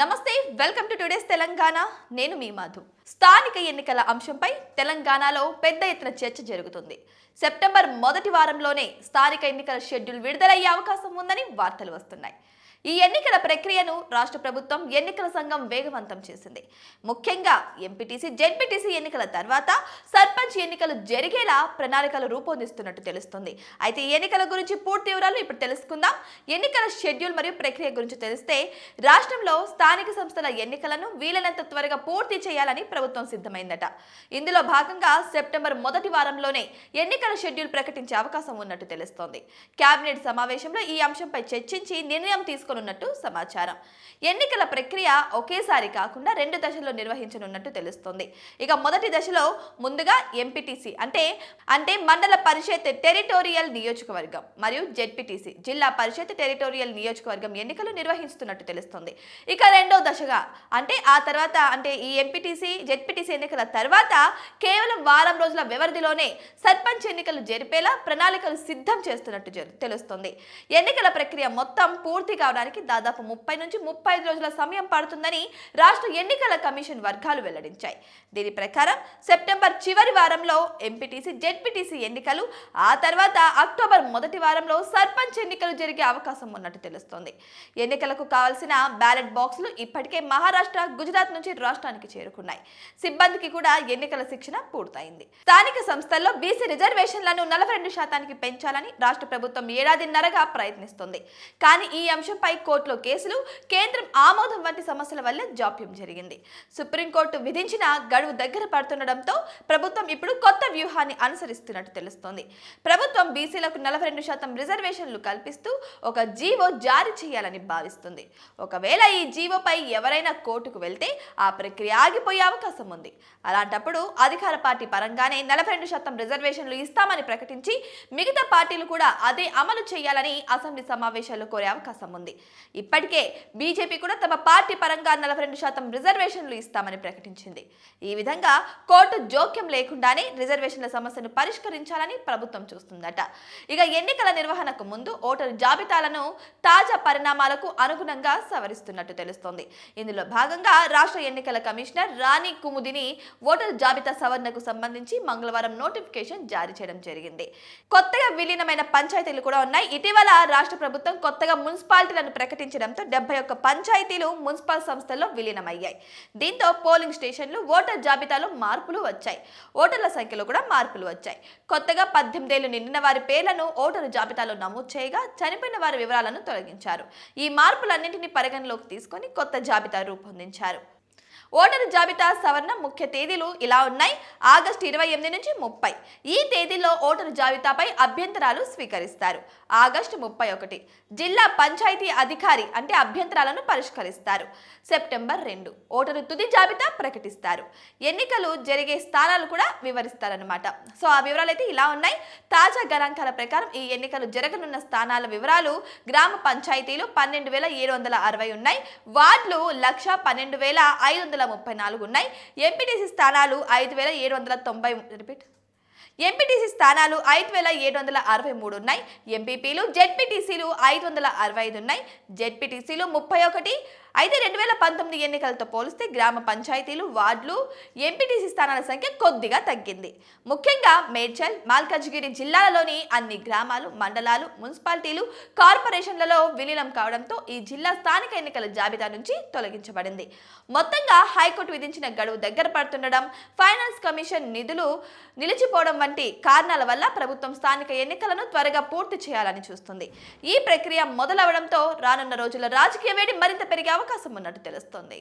నమస్తే welcome to today's Telangana. నేను మీ మధు. స్థానిక ఎన్నికల అంశంపై తెలంగాణలో పెద్ద ఎత్తున చర్చ జరుగుతుంది. సెప్టెంబర్ మొదటి వారంలోనే స్థానిక ఎన్నికల షెడ్యూల్ విడుదలయ్యే అవకాశం ఉందని వార్తలు వస్తున్నాయి. ఈ ఎన్నికల ప్రక్రియను రాష్ట్ర ప్రభుత్వం ఎన్నికల సంఘం వేగవంతం చేసింది. ముఖ్యంగా ఎంపీటీసీ జెడ్పీటీసీ ఎన్నికల తర్వాత సర్పంచ్ ఎన్నికలు జరిగేలా ప్రణాళికలు రూపొందిస్తున్నట్టు తెలుస్తుంది. అయితే ఈ ఎన్నికల గురించి పూర్తి వివరాలు ఇప్పుడు తెలుసుకుందాం. ఎన్నికల షెడ్యూల్ మరియు ప్రక్రియ గురించి తెలిస్తే రాష్ట్రంలో స్థానిక సంస్థల ఎన్నికలను వీలైనంత త్వరగా పూర్తి చేయాలని ప్రభుత్వం సిద్ధమైందట. ఇందులో భాగంగా సెప్టెంబర్ మొదటి వారంలోనే ఎన్నికల షెడ్యూల్ ప్రకటించే అవకాశం ఉన్నట్టు తెలుస్తోంది. కేబినెట్ సమావేశంలో ఈ అంశంపై చర్చించి నిర్ణయం తీసుకోనున్నట్టు సమాచారం. ఎన్నికల ప్రక్రియ ఒకేసారి కాకుండా రెండు దశల్లో నిర్వహించనున్నట్టు తెలుస్తోంది. ఇక మొదటి దశలో ముందుగా ఎంపీటీసీ అంటే అంటే మండల పరిషత్ టెరిటోరియల్ నియోజకవర్గం మరియు జెడ్పీటీసీ జిల్లా పరిషత్ టెరిటోరియల్ నియోజకవర్గం ఎన్నికలు నిర్వహిస్తున్నట్టు తెలుస్తుంది. ఇక రెండో దశగా అంటే ఆ తర్వాత అంటే ఈ ఎంపీటీసీ జెడ్పీటీసీ ఎన్నికల తర్వాత కేవలం వారం రోజుల వ్యవధిలోనే సర్పంచ్ ఎన్నికలు జరిపేలా ప్రణాళికలు సిద్ధం చేస్తున్నట్టు తెలుస్తుంది. ఎన్నికల ప్రక్రియ మొత్తం పూర్తి కావడానికి దాదాపు ముప్పై నుంచి ముప్పై ఐదు రోజుల సమయం పడుతుందని రాష్ట్ర ఎన్నికల కమిషన్ వర్గాలు వెల్లడించాయి. దీని ప్రకారం సెప్టెంబర్ చివరి వారంలో ఎంపీటీసీ జెడ్పీటీసీ ఎన్నికలు ఆ తర్వాత అక్టోబర్ మొదటి వారంలో సర్పంచ్ ఎన్నికలు జరిగే అవకాశం ఉన్నట్టు తెలుస్తోంది. ఎన్నికలకు కావాల్సిన బ్యాలెట్ బాక్సులు ఇప్పటికే మహారాష్ట్ర గుజరాత్ నుంచి రాష్ట్రానికి చేరుకున్నాయి. సిబ్బందికి కూడా ఎన్నికల శిక్షణ పూర్తయింది. స్థానిక సంస్థల్లో బీసీ రిజర్వేషన్లను నలభై రెండు శాతానికి పెంచాలని రాష్ట్ర ప్రభుత్వం ఏడాదిన్నరగా ప్రయత్నిస్తుంది. కానీ ఈ అంశంపై కోర్టులో కేసులు కేంద్రం ఆమోదం వంటి సమస్యల వల్ల జాప్యం జరిగింది. సుప్రీంకోర్టు విధించిన గడువు దగ్గర పడుతుండటంతో ప్రభుత్వం ఇప్పుడు కొత్త వ్యూహాన్ని అనుసరిస్తున్నట్టు తెలుస్తోంది. ప్రభుత్వం బీసీలకు నలభై రెండు శాతం రిజర్వేషన్లు కల్పిస్తూ ఒక జీవో జారీ చేయాలని భావిస్తుంది. ఒకవేళ ఈ జీవోపై ఎవరైనా కోర్టుకు వెళ్తే ఆ ప్రక్రియ ఆగిపోయే అవకాశం ఉంది. అలాంటప్పుడు అధికార పార్టీ పరంగానే నలభై రెండు శాతం రిజర్వేషన్లు ఇస్తామని ప్రకటించి మిగతా పార్టీలు కూడా అదే అమలు చేయాలని అసెంబ్లీ సమావేశాల్లో కోరే అవకాశం ఉంది. ఇప్పటికే బీజేపీ కూడా తమ పార్టీ పరంగా నలభై రెండు శాతం రిజర్వేషన్లు ఇస్తామని ప్రకటించింది. ఈ విధంగా కోర్టు జోక్యం లేకుండానే రిజర్వేషన్ల సమస్యను పరిష్కరించాలని ప్రభుత్వం చూస్తుందట. ఇక ఎన్నికల నిర్వహణకు ముందు ఓటరు జాబితాలను తాజా పరిణామాలకు అనుగుణంగా సవరిస్తున్నట్టు తెలుస్తోంది. ఇందులో భాగంగా రాష్ట్ర ఎన్నికల కమిషనర్ రాణి కుముదిని ఓటరు జాబితా సవరణకు సంబంధించి మంగళవారం నోటిఫికేషన్ జారీ చేయడం జరిగింది. కొత్తగా విలీనమైన పంచాయతీలు కూడా ఉన్నాయి. ఇటీవల రాష్ట్ర ప్రభుత్వం కొత్తగా మున్సిపాలిటీలను ప్రకటించడంతో డెబ్బై ఒక్క పంచాయతీలు మున్సిపల్ సంస్థల్లో విలీనమయ్యాయి. దీంతో పోలింగ్ స్టేషన్లు ఓటర్ జాబితాలో మార్పులు వచ్చాయి. ఓటర్ల సంఖ్యలో కూడా మార్పులు వచ్చాయి. కొత్తగా పద్దెనిమిదేళ్ళు నిండిన వారి పేర్లను ఓటరు జాబితాలో నమోదు చేయగా చనిపోయిన వారి వివరాలను తొలగించారు. ఈ మార్పులన్నింటినీ పరిగణలోకి తీసుకొని కొత్త జాబితా రూపొందించారు. ఓటరు జాబితా సవరణ ముఖ్య తేదీలు ఇలా ఉన్నాయి. ఆగస్టు ఇరవై ఎనిమిది నుంచి ముప్పై. ఈ తేదీలో ఓటరు జాబితాపై అభ్యంతరాలు స్వీకరిస్తారు. ఆగస్టు ముప్పై ఒకటి. జిల్లా పంచాయతీ అధికారి అంటే అభ్యంతరాలను పరిష్కరిస్తారు. సెప్టెంబర్ రెండు. ఓటరు తుది జాబితా ప్రకటిస్తారు. ఎన్నికలు జరిగే స్థానాలు కూడా వివరిస్తారనమాట సో ఆ వివరాలు అయితే ఇలా ఉన్నాయి. తాజా గణాంకాల ప్రకారం ఈ ఎన్నికలు జరగనున్న స్థానాల వివరాలు గ్రామ పంచాయతీలు పన్నెండు వేల ఏడు వందల అరవై ఉన్నాయి. వార్డులు లక్ష పన్నెండు వేల ఐదు వందల ముప్పై నాలుగు ఉన్నాయి. ఎంపీటీసీ స్థానాలు ఐదు వేల ఏడు వందల తొంభై రిపీట్. ఎంపీటీసీ స్థానాలు ఐదు వేల ఏడు వందల అరవై మూడు ఉన్నాయి. ఎంపీపీలు జెడ్పీటీసీలు ఐదు వందల అరవై ఐదు ఉన్నాయి. జెడ్పీటీసీలు ముప్పై ఒకటి అయితే రెండు వేల పంతొమ్మిది ఎన్నికలతో పోలిస్తే గ్రామ పంచాయతీలు వార్డులు ఎంపీటీసీ స్థానాల సంఖ్య కొద్దిగా తగ్గింది. ముఖ్యంగా మేడ్చల్ మాల్కాజ్గిరి జిల్లాలలోని అన్ని గ్రామాలు మండలాలు మున్సిపాలిటీలు కార్పొరేషన్లలో విలీనం కావడంతో ఈ జిల్లా స్థానిక ఎన్నికల జాబితా నుంచి తొలగించబడింది. మొత్తంగా హైకోర్టు విధించిన గడువు దగ్గర పడుతుండడం ఫైనాన్స్ కమిషన్ నిధులు నిలిచిపోవడం వంటి కారణాల వల్ల ప్రభుత్వం స్థానిక ఎన్నికలను త్వరగా పూర్తి చేయాలని చూస్తుంది. ఈ ప్రక్రియ మొదలవడంతో రానున్న రోజుల్లో రాజకీయ వేడి మరింత పెరిగే అవకాశం ఉన్నట్టు తెలుస్తోంది.